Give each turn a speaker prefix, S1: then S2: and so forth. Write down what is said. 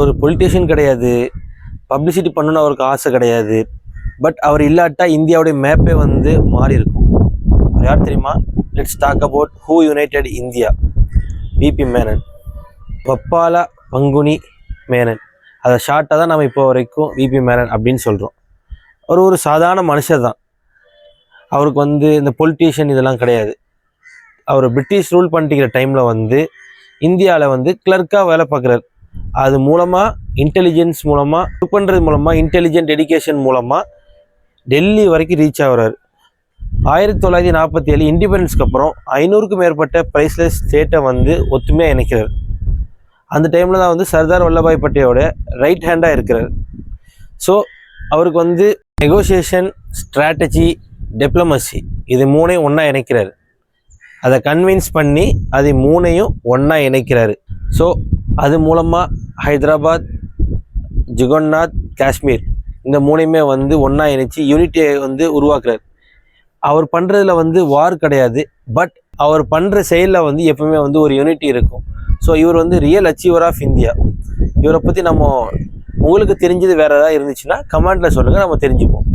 S1: ஒரு பொலிட்டீஷியன் கிடையாது. பப்ளிசிட்டி பண்ணணும்னு அவருக்கு ஆசை கிடையாது. பட் அவர் இல்லாட்டா இந்தியாவுடைய மேப்பே வந்து மாறி இருக்கும். யார் தெரியுமா? Let's talk about who united India VP Menon பப்பாலா Panguni Menon. அதை ஷார்ட்டாக தான் நம்ம இப்போ வரைக்கும் விபி மேனன் அப்படின்னு சொல்கிறோம் அவர் ஒரு சாதாரண மனுஷர் தான். அவருக்கு வந்து இந்த பொலிட்டீஷியன் இதெல்லாம் கிடையாது. அவர் பிரிட்டிஷ் ரூல் பண்ணிக்கிற டைமில் வந்து இந்தியாவில் வந்து கிளர்க்காக வேலை பார்க்குறாரு. அது மூலமாக இன்டெலிஜென்ஸ் மூலமாக ஒர்க் பண்ணுறது மூலமாக இன்டெலிஜென்ட் எடுக்கேஷன் மூலமாக டெல்லி வரைக்கும் ரீச் ஆகுறாரு. ஆயிரத்தி தொள்ளாயிரத்தி நாற்பத்தி ஏழு இண்டிபெண்டன்ஸ்க்கு அப்புறம் ஐநூறுக்கும் மேற்பட்ட ப்ரைஸ்லெஸ் ஸ்டேட்டை வந்து ஒத்துமையாக இணைக்கிறார். அந்த டைமில் தான் வந்து சர்தார் வல்லபாய் பட்டேலோட ரைட் ஹேண்டாக இருக்கிறார். ஸோ அவருக்கு வந்து நெகோசியேஷன் ஸ்ட்ராட்டஜி டிப்ளமசி இது மூணையும் ஒன்றா இணைக்கிறாரு. அதை கன்வின்ஸ் பண்ணி அதை மூணையும் ஒன்றா இணைக்கிறாரு. ஸோ அது மூலமாக ஹைதராபாத் ஜுகன்னாத் காஷ்மீர் இந்த மூணையுமே வந்து ஒன்றா இணைச்சி யூனிட்டியை வந்து உருவாக்குறார். அவர் பண்ணுறதுல வந்து வார் கிடையாது பட் அவர் பண்ணுற செயலில் வந்து எப்பவுமே வந்து ஒரு யூனிட்டி இருக்கும். ஸோ இவர் வந்து ரியல் அச்சீவர் ஆஃப் இந்தியா இவரை பற்றி நம்ம உங்களுக்கு தெரிஞ்சது வேறு ஏதாவது இருந்துச்சுன்னா கமெண்ட்டில் சொல்லுங்கள் நம்ம தெரிஞ்சுப்போம்.